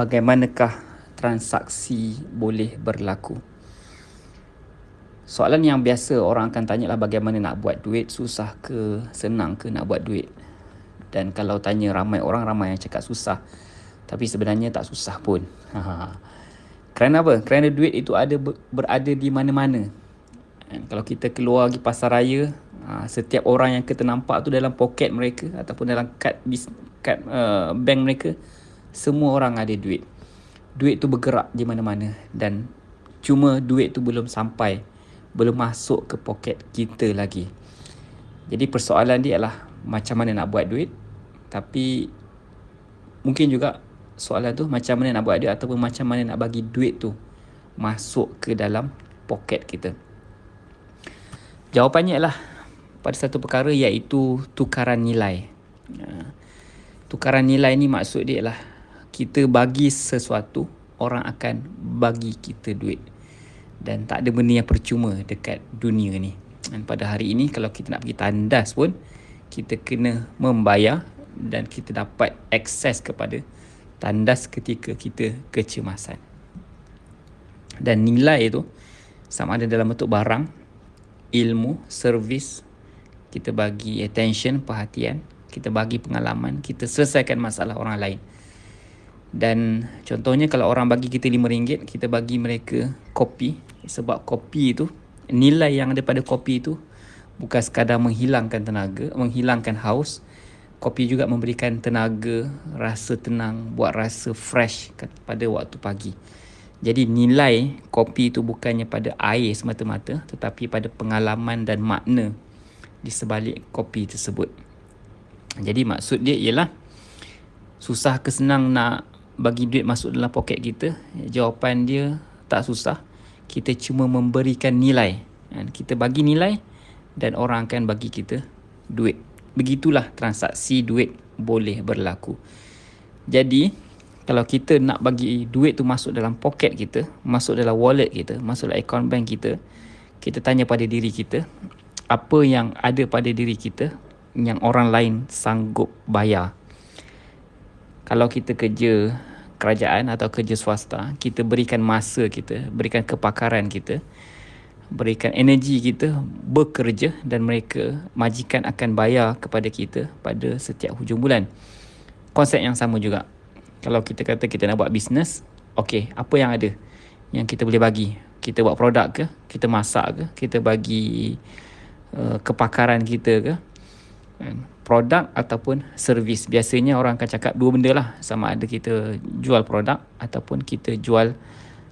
bagaimanakah transaksi boleh berlaku? Soalan yang biasa orang akan tanya lah bagaimana nak buat duit, susah ke, senang ke nak buat duit. Dan kalau tanya ramai orang, ramai yang cakap susah. Tapi sebenarnya tak susah pun. Kerana apa? Kerana duit itu ada berada di mana-mana. Kalau kita keluar pergi pasar raya, ha, setiap orang yang kita nampak tu dalam poket mereka ataupun dalam kad, kad uh, bank mereka, semua orang ada duit. Duit tu bergerak di mana-mana dan cuma duit tu belum sampai, belum masuk ke poket kita lagi. Jadi persoalan dia adalah macam mana nak buat duit tapi mungkin juga soalan tu macam mana nak buat duit ataupun macam mana nak bagi duit tu masuk ke dalam poket kita. Jawapannya adalah pada satu perkara iaitu tukaran nilai. Ha, tukaran nilai ni maksud dia adalah kita bagi sesuatu, orang akan bagi kita duit. Dan tak ada benda yang percuma dekat dunia ni. Dan pada hari ini kalau kita nak pergi tandas pun, kita kena membayar dan kita dapat akses kepada tandas ketika kita kecemasan. Dan nilai itu sama ada dalam bentuk barang, ilmu, servis, kita bagi attention, perhatian, kita bagi pengalaman, kita selesaikan masalah orang lain. Dan contohnya kalau orang bagi kita RM5, kita bagi mereka kopi. Sebab kopi itu, nilai yang ada pada kopi itu bukan sekadar menghilangkan tenaga, menghilangkan haus. Kopi juga memberikan tenaga, rasa tenang, buat rasa fresh pada waktu pagi. Jadi nilai kopi itu bukannya pada air semata-mata tetapi pada pengalaman dan makna di sebalik kopi tersebut. Jadi maksud dia ialah susah ke senang nak bagi duit masuk dalam poket kita jawapan dia tak susah. Kita cuma memberikan nilai. Kita bagi nilai dan orang akan bagi kita duit. Begitulah transaksi duit boleh berlaku. Jadi kalau kita nak bagi duit tu masuk dalam poket kita masuk dalam wallet kita masuk dalam account bank kita kita tanya pada diri kita apa yang ada pada diri kita yang orang lain sanggup bayar? Kalau kita kerja kerajaan atau kerja swasta, kita berikan masa kita, berikan kepakaran kita, berikan energi kita bekerja dan mereka majikan akan bayar kepada kita pada setiap hujung bulan. Konsep yang sama juga. Kalau kita kata kita nak buat bisnes, okey, apa yang ada yang kita boleh bagi? Kita buat produk ke? Kita masak ke? Kita bagi uh, kepakaran kita ke? Produk ataupun servis. Biasanya orang akan cakap dua benda lah. Sama ada kita jual produk ataupun kita jual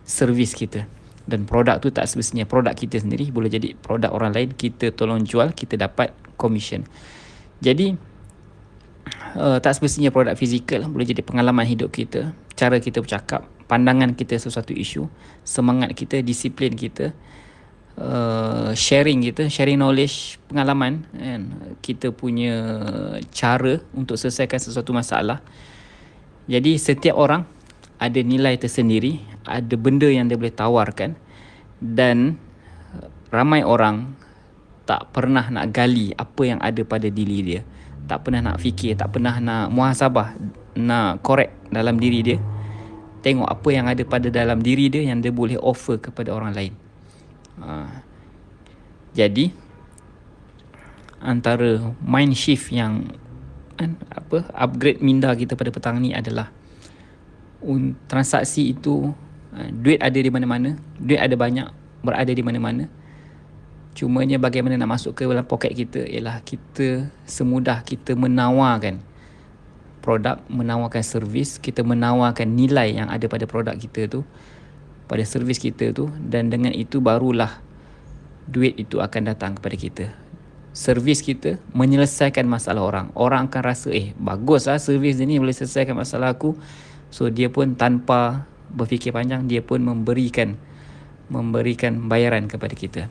servis kita. Dan produk tu tak semestinya produk kita sendiri. Boleh jadi produk orang lain. Kita tolong jual, kita dapat commission. Jadi, uh, tak semestinya produk fizikal. Boleh jadi pengalaman hidup kita. Cara kita bercakap. Pandangan kita sesuatu isu. Semangat kita, disiplin kita. Uh, sharing kita, sharing knowledge, pengalaman kan? Kita punya cara untuk selesaikan sesuatu masalah. Jadi setiap orang ada nilai tersendiri, ada benda yang dia boleh tawarkan dan ramai orang tak pernah nak gali apa yang ada pada diri dia. Tak pernah nak fikir, tak pernah nak muhasabah, nak korek dalam diri dia. Tengok apa yang ada pada dalam diri dia yang dia boleh offer kepada orang lain. Ha. Jadi antara mind shift yang kan, apa upgrade minda kita pada petang ni adalah un, transaksi itu uh, duit ada di mana-mana, duit ada banyak berada di mana-mana. Cumanya bagaimana nak masuk ke dalam poket kita ialah kita semudah kita menawarkan produk, menawarkan servis, kita menawarkan nilai yang ada pada produk kita tu pada servis kita tu dan dengan itu barulah duit itu akan datang kepada kita servis kita menyelesaikan masalah orang. Orang akan rasa eh baguslah servis ini boleh selesaikan masalah aku. So dia pun tanpa berfikir panjang dia pun memberikan memberikan bayaran kepada kita.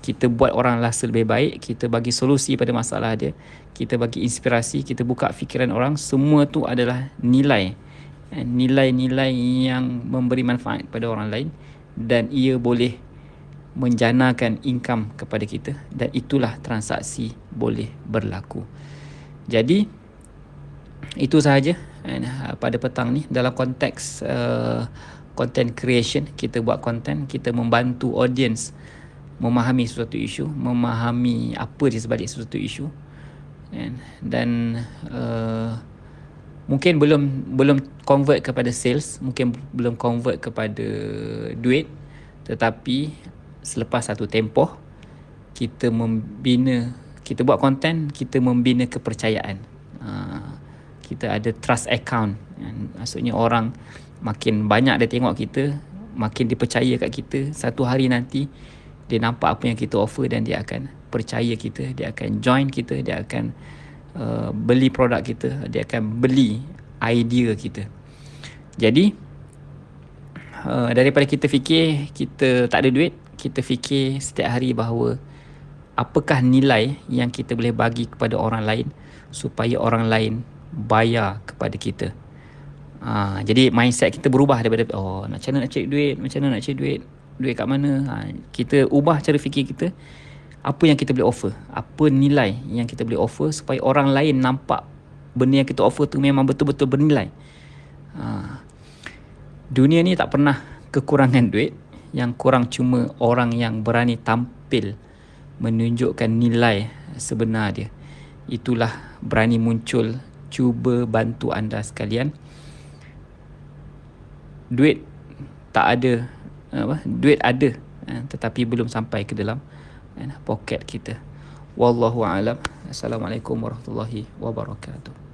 Kita buat orang rasa lebih baik kita bagi solusi pada masalah dia kita bagi inspirasi kita buka fikiran orang semua tu adalah nilai. Eh, nilai-nilai yang memberi manfaat kepada orang lain dan ia boleh menjanakan income kepada kita dan itulah transaksi boleh berlaku. Jadi itu sahaja kan, pada petang ni dalam konteks uh, content creation kita buat content kita membantu audience memahami sesuatu isu memahami apa di sebalik sesuatu isu kan, dan uh, mungkin belum belum convert kepada sales mungkin belum convert kepada duit tetapi selepas satu tempoh kita membina kita buat konten kita membina kepercayaan. Uh, kita ada trust account. Maksudnya orang makin banyak dia tengok kita makin dipercaya kat kita satu hari nanti dia nampak apa yang kita offer dan dia akan percaya kita dia akan join kita dia akan Uh, beli produk kita dia akan beli idea kita. Jadi uh, daripada kita fikir kita tak ada duit kita fikir setiap hari bahawa apakah nilai yang kita boleh bagi kepada orang lain supaya orang lain bayar kepada kita uh, jadi mindset kita berubah daripada oh nak mana nak cari duit macam mana nak cari duit duit kat mana uh, kita ubah cara fikir kita apa yang kita boleh offer apa nilai yang kita boleh offer supaya orang lain nampak benda yang kita offer tu memang betul-betul bernilai ha. dunia ni tak pernah kekurangan duit yang kurang cuma orang yang berani tampil menunjukkan nilai sebenar dia. Itulah berani muncul. Cuba bantu anda sekalian. Duit tak ada apa duit ada eh, tetapi belum sampai ke dalam poket kita. Wallahu alam. Assalamualaikum warahmatullahi wabarakatuh